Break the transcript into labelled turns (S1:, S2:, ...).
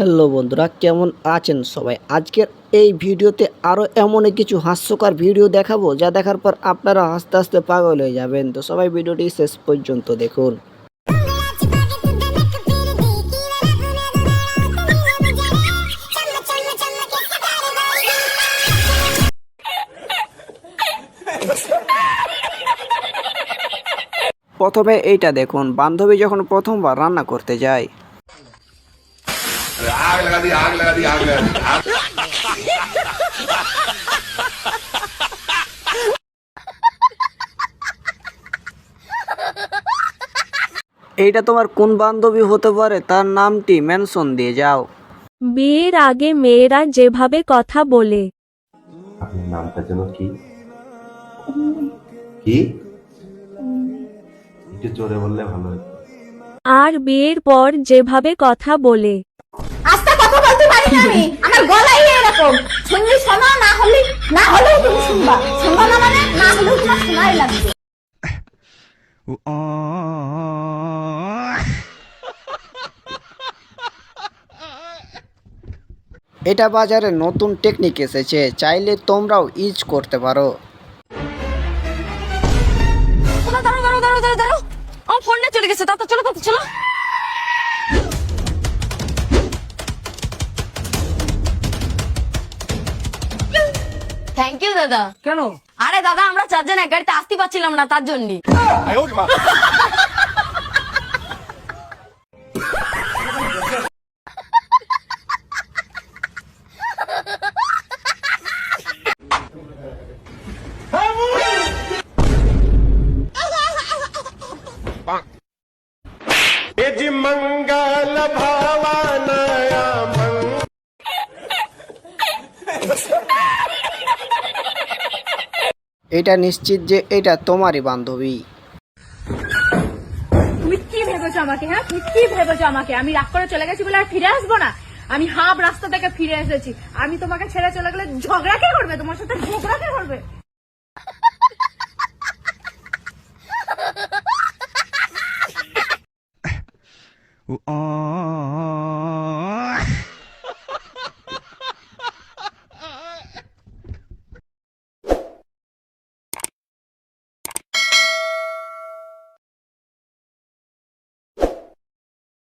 S1: Hello বন্ধুরা, কেমন আছেন সবাই? আজকের এই ভিডিওতে আরও এমন কিছু হাস্যকর ভিডিও দেখাবো, যা দেখার পর আপনারা হাসতে হাসতে পাগল হয়ে যাবেন। তো সবাই ভিডিওটি শেষ পর্যন্ত দেখুন। প্রথমে এইটা দেখুন, বান্ধবী যখন প্রথমবার রান্না করতে যায়
S2: आग लगा दी आग लगा दी आग लगा दी आग
S1: এইটা তোমার কোন বান্ধবী হতে পারে তার নামটি মেনশন দিয়ে যাও
S3: বিয়ের আগে মেয়েরা যেভাবে কথা বলে
S4: আপনার নামটা যেন কি কি একটু জোরে বললে ভালো হতো
S3: আর বিয়ের পর যেভাবে কথা বলে
S5: আস্তে কথা বলতে পারি না আমি আমার গলাই এরকম। শুনলি শোনো না হলে না হলেও তুমি শুনবা। শুনবা না মানে না হলেও তোমার শোনাই লাগবে।
S1: এটা বাজারে নতুন টেকনিক এসেছে চাইলে তোমরাও ইউজ করতে পারো।
S5: আমার ফোনটা চলে গেছে তাতে চলো তাতে চলো। থ্যাংক ইউ দাদা।
S6: কেন?
S5: আরে দাদা আমরা চারজন এক গাড়িতে আসতে পারছিলাম না তার জন্যই
S1: এটা নিশ্চিত যে এটা তোমারই বান্ধবী।
S6: তুমি কি ভেবেছো আমাকে হ্যাঁ? তুমি কি ভেবেছো আমাকে? আমি রাগ করে চলে গেছি বলে আর ফিরে আসব না? আমি হাফ রাস্তা থেকে ফিরে এসেছি। আমি তোমাকে ছেড়ে চলে গেলে ঝগড়া কে করবে? তোমার সাথে ঝগড়া কে করবে?